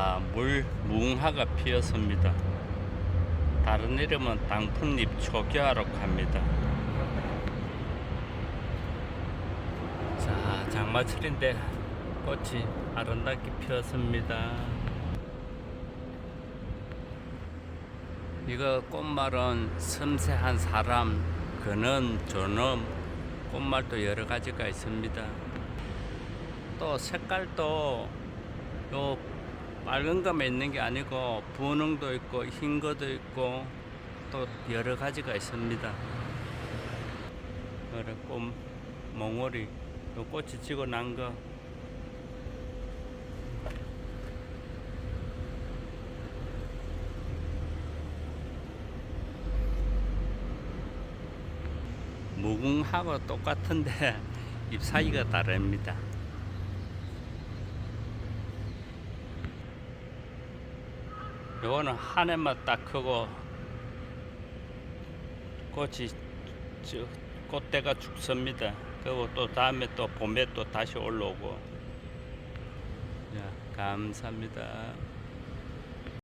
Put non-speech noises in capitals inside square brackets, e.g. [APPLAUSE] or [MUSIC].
자, 물 무궁화가 피었습니다. 다른 이름은 당풍잎 초기화로 합니다. 자, 장마철인데 꽃이 아름답게 피었습니다. 이거 꽃말은 섬세한 사람, 그는, 저는 꽃말도 여러 가지가 있습니다. 또 색깔도 요 빨간 거만 있는 게 아니고 분홍도 있고 흰 거도 있고 또 여러 가지가 있습니다. 그래 꽃 몽월이 요 꽃이 지고 난 거. 무궁하고 똑같은데 [LAUGHS] 잎 사이가 다릅니다. 요거는 한 해만 딱 크고 꽃이 저 꽃대가 죽습니다. 그리고 또 다음에 또 봄에 또 다시 올라오고. 자, 감사합니다.